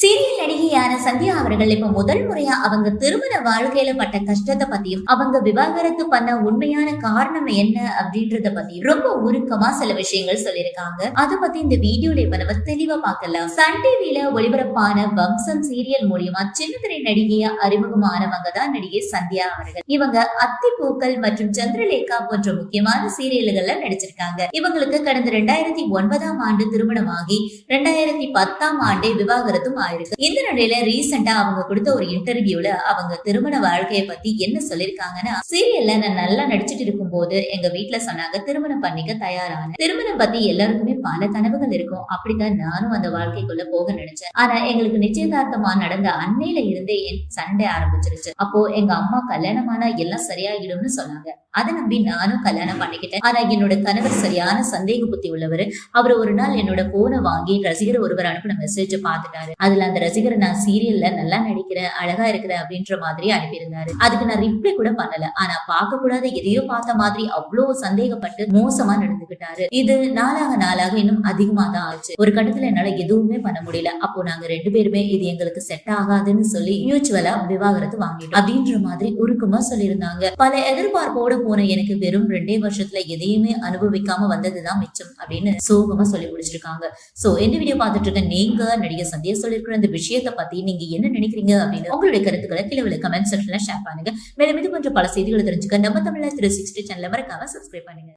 Serial நடிகையான Sandhya அவர்கள் இப்ப முதல் முறையா அவங்க திருமண வாழ்க்கையில பட்ட கஷ்டத்தை பத்தியும் அவங்க விவாகரத்து பண்ண உண்மையான காரணம் என்ன அப்படின்றத பத்தி ரொம்ப உருக்கமா சில விஷயங்கள் சொல்லியிருக்காங்க. அதை பத்தி இந்த வீடியோல இப்ப நம்ம தெளிவா பார்க்கலாம். சன் டிவில ஒளிபரப்பான வம்சம் சீரியல் மூலியமா சின்னத்திரை நடிகையா அறிமுகமானவங்க தான் நடிகை சந்தியா அவர்கள். இவங்க அத்திப்பூக்கள் மற்றும் சந்திரலேகா போன்ற முக்கியமான சீரியல்கள்ல நடிச்சிருக்காங்க. இவங்களுக்கு கடந்த ரெண்டாயிரத்தி ஒன்பதாம் ஆண்டு திருமணமாகி ரெண்டாயிரத்தி பத்தாம் ஆண்டே விவாகரத்தும் ஆயிருக்கு இந்த நிலையில ரீசெண்டா அவங்க கொடுத்த ஒரு இன்டர்வியூல அவங்க திருமண வாழ்க்கைய பத்தி என்ன சொல்லிருக்காங்கன்னா சீரியல்ல நான் நல்லா நடிச்சிட்டு இருக்கும் போது எங்க வீட்டுல சொன்னாங்க திருமணம் பண்ணிக்க தயாரான. திருமணம் பத்தி எல்லாருக்குமே பல கனவுகள் இருக்கும். அப்படித்தான் நானும் அந்த வாழ்க்கைக்குள்ள போக நினைச்சேன். ஆனா எங்களுக்கு நிச்சயதார்த்தமா நடந்த அன்னையில இருந்தே என் சண்டை ஆரம்பிச்சிருச்சு. அப்போ எங்க அம்மா கல்யாணமானா எல்லாம் சரியாகிடும்னு சொன்னாங்க. அதை நம்பி நானும் கல்யாணம் பண்ணிக்கிட்டேன். ஆனா என்னோட கணவர் சரியான சந்தேக புத்தி உள்ளவர். அவர் ஒரு நாள் என்னோட போனை வாங்கி ரசிகர் ஒருவர் அனுப்பின மெசேஜ் பார்த்துட்டாரு. அதுல அந்த ரசிகர் நான் சீரியல்ல நல்லா நடிக்கிறேன் அழகா இருக்கிறேன் அப்படின்ற மாதிரி அனுப்பியிருந்தாரு. அதுக்கு நான் ரிப்ளை கூட பண்ணல. ஆனா பார்க்க கூடாத எதையோ பார்த்த மாதிரி அவ்வளவு சந்தேகப்பட்டு மோசமா நடந்துகிட்டாரு. இது நாளாக நாளாக இன்னும் அதிகமா தான் ஆச்சு. ஒரு கட்டத்துல என்னால எதுவுமே பண்ண முடியல. அப்போ நாங்க ரெண்டு பேருமே இது எங்களுக்கு செட் ஆகாதுன்னு சொல்லி மியூச்சுவலா விவாகரத்து வாங்கிட்டோம். அப்படின்ற மாதிரி உருக்கமா சொல்லியிருந்தாங்க. பல எதிர்பார்ப்போட போன எனக்கு வெறும் ரெண்டே வருஷத்துல எதையுமே அனுபவிக்காம வந்ததுதான் மிச்சம் அப்படின்னு சோகமா சொல்லி முடிச்சிருக்காங்க. சோ இந்த வீடியோ பார்த்துட்டு இருக்க நீங்க நடிகர் சந்தியா இருக்கிற இந்த விஷயத்தை பத்தி நீங்க என்ன நினைக்கிறீங்க அப்படின்னு உங்களுடைய கருத்துக்களை கீழே கமெண்ட் செக்ஷன்ல ஷேர் பண்ணுங்க. மேலும் இது போன்ற பல செய்திகளை தெரிஞ்சுக்க நம்ம தமிழ்ல த்ரீ சிக்ஸ்டி சேனல் மறக்காம சப்ஸ்கிரைப் பண்ணுங்க.